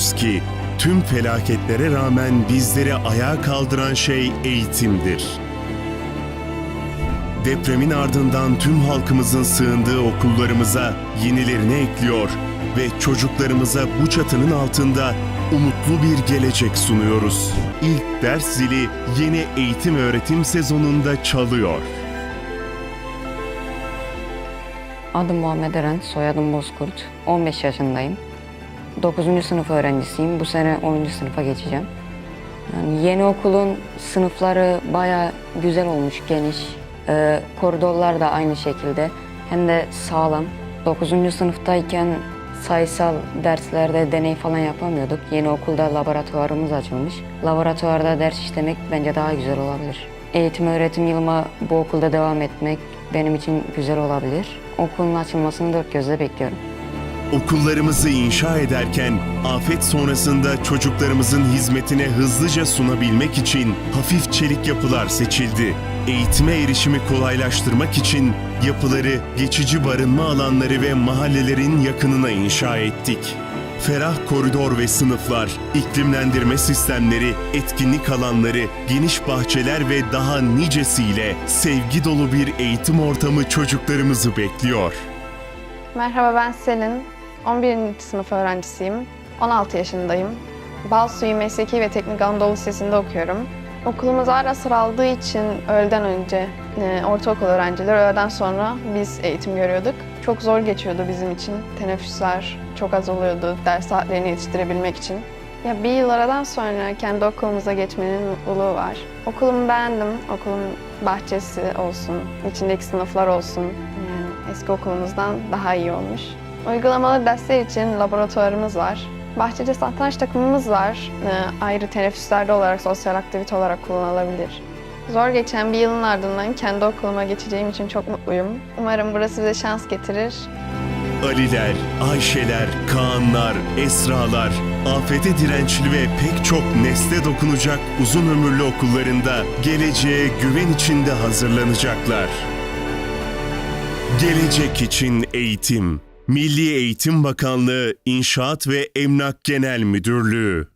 biliyoruz ki tüm felaketlere rağmen bizleri ayağa kaldıran şey eğitimdir. Depremin ardından tüm halkımızın sığındığı okullarımıza yenilerini ekliyor ve çocuklarımıza bu çatının altında umutlu bir gelecek sunuyoruz. İlk ders zili yeni eğitim öğretim sezonunda çalıyor. Adım Muhammed Eren, soyadım Bozkurt. 15 yaşındayım. 9. sınıf öğrencisiyim. Bu sene 10. sınıfa geçeceğim. Yani yeni okulun sınıfları baya güzel olmuş, geniş. Ee, koridorlar da aynı şekilde. Hem de sağlam. 9. sınıftayken sayısal derslerde deney falan yapamıyorduk. Yeni okulda laboratuvarımız açılmış. Laboratuvarda ders işlemek bence daha güzel olabilir. Eğitim öğretim yılıma bu okulda devam etmek benim için güzel olabilir. Okulun açılmasını dört gözle bekliyorum. Okullarımızı inşa ederken afet sonrasında çocuklarımızın hizmetine hızlıca sunabilmek için hafif çelik yapılar seçildi. Eğitime erişimi kolaylaştırmak için yapıları geçici barınma alanları ve mahallelerin yakınına inşa ettik. Ferah koridor ve sınıflar, iklimlendirme sistemleri, etkinlik alanları, geniş bahçeler ve daha nicesiyle sevgi dolu bir eğitim ortamı çocuklarımızı bekliyor. Merhaba ben Selin. 11. sınıf öğrencisiyim. 16 yaşındayım. Balsuyu Mesleki ve Teknik Anadolu Lisesi'nde okuyorum. Okulumuz ara sıra aldığı için öğleden önce e, ortaokul öğrencileri öğleden sonra biz eğitim görüyorduk. Çok zor geçiyordu bizim için. Teneffüsler çok az oluyordu ders saatlerini yetiştirebilmek için. Ya bir yıl aradan sonra kendi okulumuza geçmenin mutluluğu var. Okulumu beğendim. Okulun bahçesi olsun, içindeki sınıflar olsun. Yani eski okulumuzdan daha iyi olmuş. Uygulamalı dersler için laboratuvarımız var. Bahçede satranç takımımız var. Ee, ayrı teneffüslerde olarak, sosyal aktivite olarak kullanılabilir. Zor geçen bir yılın ardından kendi okuluma geçeceğim için çok mutluyum. Umarım burası bize şans getirir. Aliler, Ayşeler, Kaanlar, Esralar, afete dirençli ve pek çok nesle dokunacak uzun ömürlü okullarında geleceğe güven içinde hazırlanacaklar. Gelecek için eğitim. Milli Eğitim Bakanlığı İnşaat ve Emlak Genel Müdürlüğü